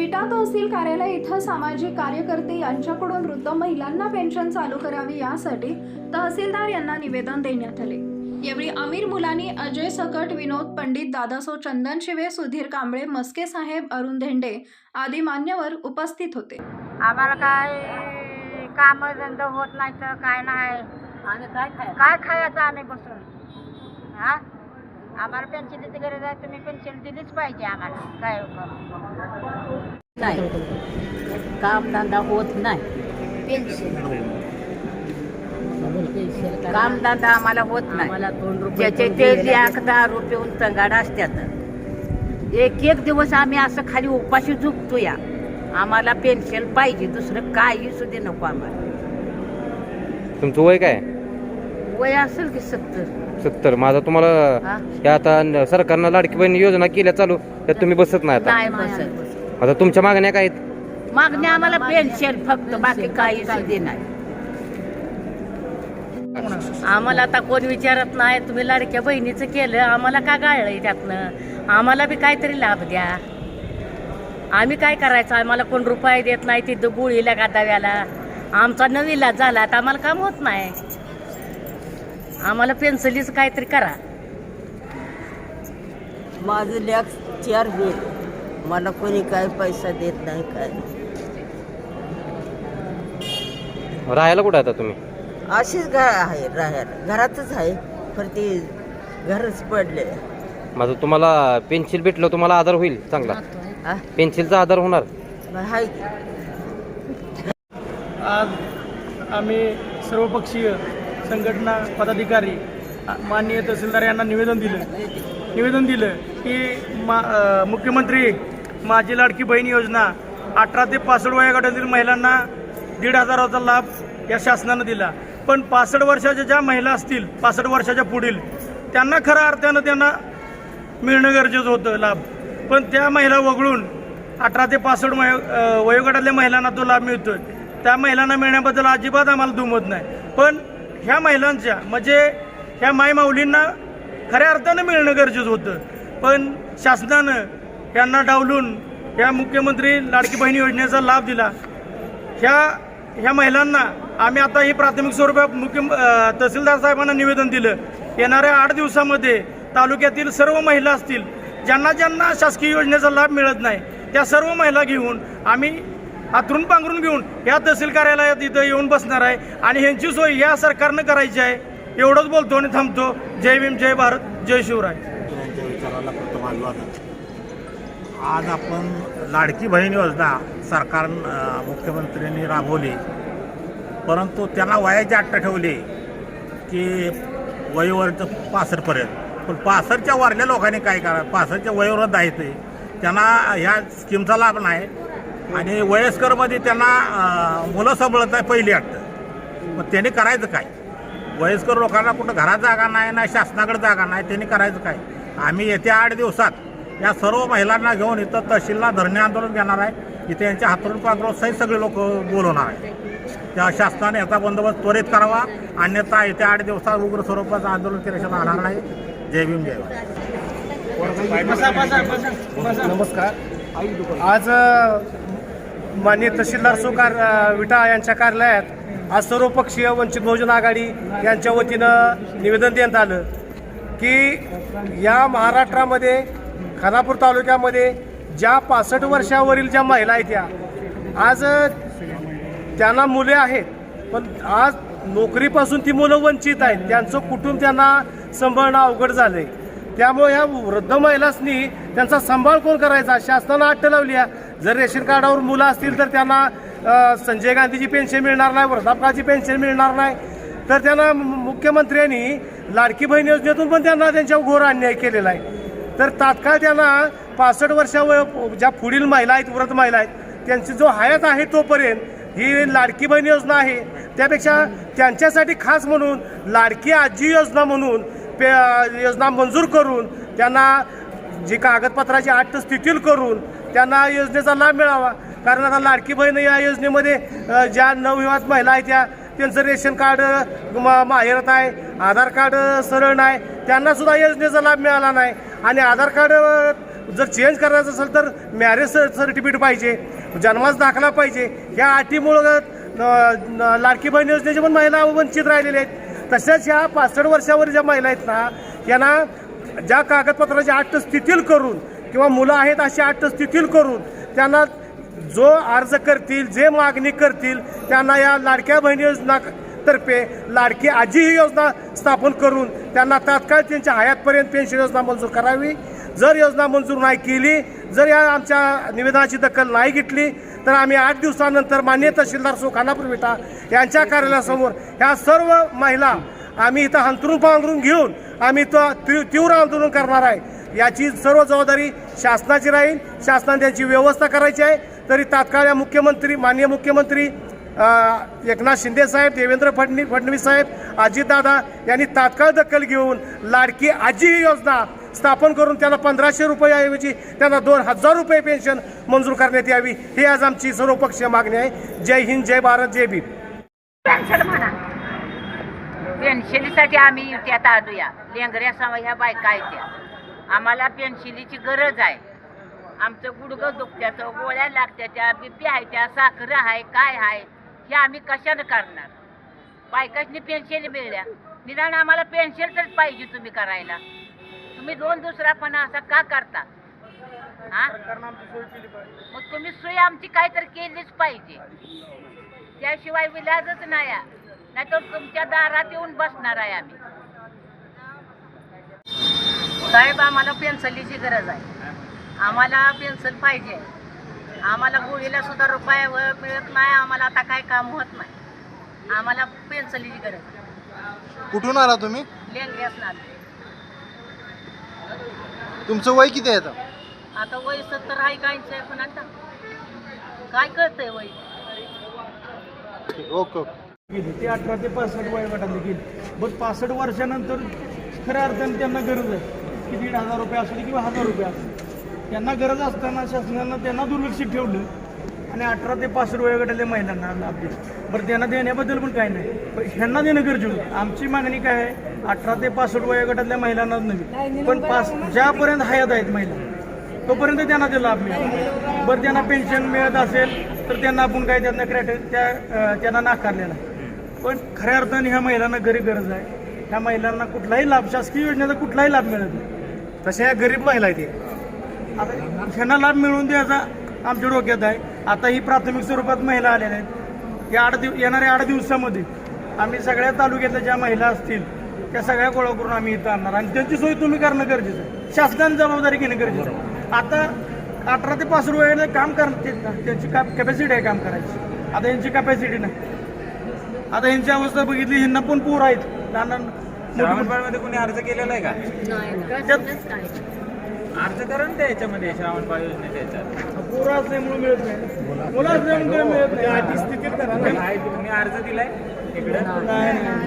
विटा तहसील कार्यालय इथं सामाजिक कार्यकर्ते यांच्याकडून वृद्ध महिलांना पेन्शन चालू करावी यासाठी तहसीलदार यांना निवेदन देण्यात आले. यावेळी अमीर मुलानी अजय सकट विनोद पंडित दादासो चंदन शिवे सुधीर कांबळे मस्के साहेब अरुण धेंडे आदी मान्यवर उपस्थित होते. आम्हाला काय काम धंदा होत नाही तर काय नाही. आणि काय खाय काय खायचं आम्ही बसून? हा? आम्हाला पेन्शनची गरज आहे तुम्ही पेन्शन दिलीच पाहिजे आम्हाला. काय नाही. काम धंदा होत नाही. काम धंदा आम्हाला होत आम्हाला दोन रुपये ज्याचे ते जे एक दहा रुपये येऊन तंगाड असतात एक एक दिवस आम्ही असं खाली उपाशी झुकतो या आम्हाला पेन्शन पाहिजे दुसरं काही सुद्धा नको आम्हाला. तुमचं वय काय? वय असेल की सत्तर. सत्तर. माझा तुम्हाला हा? हे आता न- सरकारनं लाडकी बहीण योजना केल्या चालू त्यात तुम्ही बसत नाही आता. नाही बसत. आता तुमच्या मागण्या काय आहेत? मागणी आम्हाला पेन्शन फक्त बाकी काही सुद्धा नाही आम्हाला आता कोण विचारत नाही तुम्ही लाडक्या बहिणीचं केलं आम्हाला का गाळलंय त्यातनं? आम्हाला बी काहीतरी लाभ द्या. आम्ही काय करायचं? आम्हाला कोण रुपये देत नाही तिथं गुळीला का दव्याला आमचा नवीला झाला तर आम्हाला काम होत नाही. आम्हाला पेन्सिलीच काहीतरी करा. माझं लॅक्स चार होईल. मला कोणी काय पैसा देत नाही काय राहायला कुठं आता तुम्ही? अशीच घर आहे राहायला. घरातच आहे पण ती घरच पडले. माझं तुम्हाला पेन्सिल भेटलं तुम्हाला आधार होईल चांगला. आ, पेन्सिलचा आधार होणार. आहे की. आज आम्ही सर्वपक्षीय संघटना पदाधिकारी माननीय तहसीलदार यांना निवेदन दिलं. निवेदन दिलं की मा मुख्यमंत्री माझी लाडकी बहीण योजना अठरा ते पासष्ट वयोगटातील महिलांना दीड हजाराचा लाभ या शासनानं दिला. पण पासष्ट वर्षाच्या ज्या महिला असतील पासष्ट वर्षाच्या पुढील त्यांना खऱ्या अर्थानं त्यांना मिळणं गरजेचं होतं लाभ. पण त्या महिला वगळून अठरा ते पासष्ट वयो वयोगटातल्या महिलांना तो लाभ मिळतोय. त्या महिलांना मिळण्याबद्दल अजिबात आम्हाला दुमत नाही. पण ह्या महिलांच्या म्हणजे ह्या मायमाऊलींना खऱ्या अर्थानं मिळणं गरजेचं होतं. पण शासनानं यांना डावलून ह्या मुख्यमंत्री लाडकी बहीण योजनेचा लाभ दिला. ह्या ह्या महिलांना आम्ही आता ही प्राथमिक स्वरूपात मुख्य तहसीलदार साहेबांना निवेदन दिलं. येणाऱ्या आठ दिवसामध्ये तालुक्यातील सर्व महिला असतील ज्यांना ज्यांना शासकीय योजनेचा लाभ मिळत नाही त्या सर्व महिला घेऊन आम्ही हातरून पांघरून घेऊन या तहसील कार्यालयात इथं येऊन बसणार आहे. आणि ह्यांची सोय या सरकारनं करायची आहे. एवढंच बोलतो आणि थांबतो. जय भीम जय भारत जय शिवराय. आज आपण लाडकी बहीण योजना सरकार मुख्यमंत्र्यांनी राबवली. परंतु त्यांना वयाची अट्ट ठेवली की वयोवरचं पासष्टपर्यंत. पण पासष्टच्या वारल्या लोकांनी काय करा पासष्टच्या वयोवृद्ध जायचं ते. त्यांना ह्या स्कीमचा लाभ नाही. आणि वयस्करमध्ये त्यांना मुलं सांभाळत आहे पहिली अट्ट मग त्यांनी करायचं काय? वयस्कर लोकांना कुठं घरात जागा नाही ना शासनाकडे जागा नाही त्यांनी करायचं काय? आम्ही येत्या आठ दिवसात या सर्व महिलांना घेऊन इथं तहसीलला धरणे आंदोलन घेणार आहे. इथे यांच्या हातरून पांघरून सहित सगळे लोक बोलवणार आहे त्या शासनाने याचा बंदोबस्त त्वरित करावा. अन्यथा येत्या आठ दिवसात उग्र स्वरूपाचं आंदोलन केल्याशिवाय राहणार नाही. जय भीम जय भारत. नमस्कार. आज मान्य माननीय तहसीलदार सुकार विटा यांच्या कार्यालयात आज सर्वपक्षीय वंचित बहुजन आघाडी यांच्या वतीनं निवेदन देण्यात आलं की या महाराष्ट्रामध्ये खानापूर तालुक्यामध्ये ज्या पासष्ट वर्षावरील ज्या महिला आहेत त्या आज त्यांना मुले आहेत पण आज नोकरीपासून ती मुलं वंचित आहेत त्यांचं कुटुंब त्यांना सांभाळणं अवघड झालंय. त्यामुळे ह्या वृद्ध महिलांनी त्यांचा सांभाळ कोण करायचा? शासनानं अट्ट लावली आहे. जर रेशन कार्डावर मुलं असतील तर त्यांना संजय गांधीची पेन्शन मिळणार नाही वृद्धापकाची पेन्शन मिळणार नाही. तर त्यांना मुख्यमंत्र्यांनी लाडकी बहीण योजनेतून पण त्यांना त्यांच्यावर घोर अन्याय केलेला आहे. तर तात्काळ त्यांना पासष्ट वर्षावर ज्या पुढील महिला आहेत व्रत महिला आहेत त्यांची जो हयात आहे तोपर्यंत ही लाडकी बहीण योजना आहे. त्यापेक्षा त्यांच्यासाठी खास म्हणून लाडकी आजी योजना म्हणून पे योजना मंजूर करून त्यांना जी कागदपत्राची आठ स्थितील करून त्यांना योजनेचा लाभ मिळावा. कारण आता लाडकी बहीण या योजनेमध्ये ज्या नवविवाहित महिला आहेत त्या त्यांचं रेशन कार्ड माहेरत आहे आधार कार्ड सरळ नाही त्यांनासुद्धा योजनेचा लाभ मिळाला नाही. आणि आधार कार्ड जर चेंज करायचं असेल तर मॅरेज सर्टिफिकेट पाहिजे जन्माचा दाखला पाहिजे. ह्या अटीमुळं लाडकी बहीण योजनेच्या पण महिला वंचित राहिलेल्या आहेत. तसेच ह्या पासष्ट वर्षावर ज्या महिला आहेत ना यांना ज्या कागदपत्राची अट स्थितील करून किंवा मुलं आहेत अशी अट स्थितील करून त्यांना जो अर्ज करतील जे मागणी करतील त्यांना या लाडक्या बहिणी योजना तर्फे लाडकी आजी ही योजना स्थापन करून त्यांना तात्काळ त्यांच्या हयातपर्यंत पेन्शन योजना मंजूर करावी. जर योजना मंजूर नाही केली जर या आमच्या निवेदनाची दखल नाही घेतली तर आम्ही आठ दिवसानंतर मान्य तहसीलदार सो खानापूर विटा यांच्या कार्यालयासमोर ह्या सर्व महिला आम्ही इथं हंतरून पांघरून घेऊन आम्ही तो ती- तीव्र आंदोलन करणार आहे. याची सर्व जबाबदारी शासनाची राहील. शासनाने त्यांची व्यवस्था करायची आहे. तरी तात्काळ या मुख्यमंत्री माननीय मुख्यमंत्री एकनाथ शिंदे साहेब देवेंद्र फडणवीस फडणवीस साहेब अजितदादा यांनी तात्काळ दखल घेऊन लाडकी आजी ही योजना स्थापन करून त्यांना पंधराशे रुपयाऐवजी त्यांना दोन हजार रुपये पेन्शन मंजूर करण्यात यावी. ही आज आमची सर्वपक्षीय मागणी आहे. जय हिंद जय भारत जय भीम. पेन्शन पेन्शनीसाठी आम्ही त्यात आणूया लेंगऱ्या समा ह्या बायका आहेत त्या. आम्हाला पेन्शनीची गरज आहे. आमचं गुडघं दुखत्यात गोळ्या लागत्या त्या बीपी आहे त्या साखर आहे काय आहे हे आम्ही कशानं करणार? बायकाशनी पेन्शन मिळल्या. निदान आम्हाला पेन्शन तर पाहिजे तुम्ही करायला. तुम्ही दोन दुसरापणा असा का करता? हा? मग तुम्ही सोय आमची काहीतरी केलीच पाहिजे. त्याशिवाय विलाजच नाही. नाहीतर तुमच्या दारात येऊन बसणार आहे आम्ही. साहेब आम्हाला पेन्सिलीची गरज आहे. आम्हाला पेन्सिल पाहिजे. आम्हाला गोळीला सुद्धा रुपये मिळत नाही आम्हाला आता काही काम होत नाही. आम्हाला पेन्सिलीची गरज आहे. कुठून आला तुम्ही? तुमचं वय किती आहे आता? आता वय सत्तर आहे काहीच आहे पण आता? काय कळतंय वय? Okay okay. गेली ते अठरा ते पासष्ट वयोगटातले गेली. बट पासष्ट वर्षानंतर खऱ्या अर्थाने त्यांना गरज आहे. की दीड हजार रुपये असू दे किंवा हजार रुपये असू. त्यांना गरज असताना शासनानं त्यांना दुर्लक्षित ठेवलं. आणि अठरा ते पासष्ट वयोगटातल्या महिलांना लाभ दिला. बरं त्यांना देण्याबद्दल पण काय नाही. पण ह्यांना देणं गरजेचं होतं. आमची मागणी काय आहे? अठरा ते पासष्ट वयोगटातल्या महिलांनाच नव्हे पण पास ज्यापर्यंत हयात आहेत महिला तोपर्यंत त्यांना ते लाभ मिळेल. बरं त्यांना पेन्शन मिळत असेल तर त्यांना आपण काय त्यांना क्रायटेरिया त्या त्यांना नाकारलेला. पण खऱ्या अर्थाने ह्या महिलांना घरी गरज आहे. ह्या महिलांना कुठलाही लाभ शासकीय योजनेचा कुठलाही लाभ मिळत नाही. तशा या गरीब महिला आहेत हे. आता ह्यांना लाभ मिळवून द्यायचा आमच्या डोक्यात आहे. आता ही प्राथमिक स्वरूपात महिला आलेल्या आहेत. या आठ दिव येणाऱ्या आठ दिवसामध्ये आम्ही सगळ्या तालुक्यातल्या ज्या महिला असतील त्या सगळ्या गोळा करून आम्ही इथं आणणार. आणि त्यांची सोय तुम्ही करणं गरजेचं आहे. शासनाने जबाबदारी घेणं गरजेचं आहे. आता अठरा ते पाच रुपये काम कर त्यांची कॅपॅसिटी आहे काम करायची. आता यांची कॅपॅसिटी नाही. आता यांची अवस्था बघितली ह्यांना पण पूर आहेत. लहान लहान मोठी- मध्ये कोणी अर्ज केलेला आहे का? अर्ज करा ना त्याच्यामध्ये श्रावणबाळ योजनेच्या याच्यात. पूर असल्यामुळे मिळत नाही. मुलं असल्यामुळे मिळत नाही. तुम्ही अर्ज दिलाय इकडे. नाही, नाही.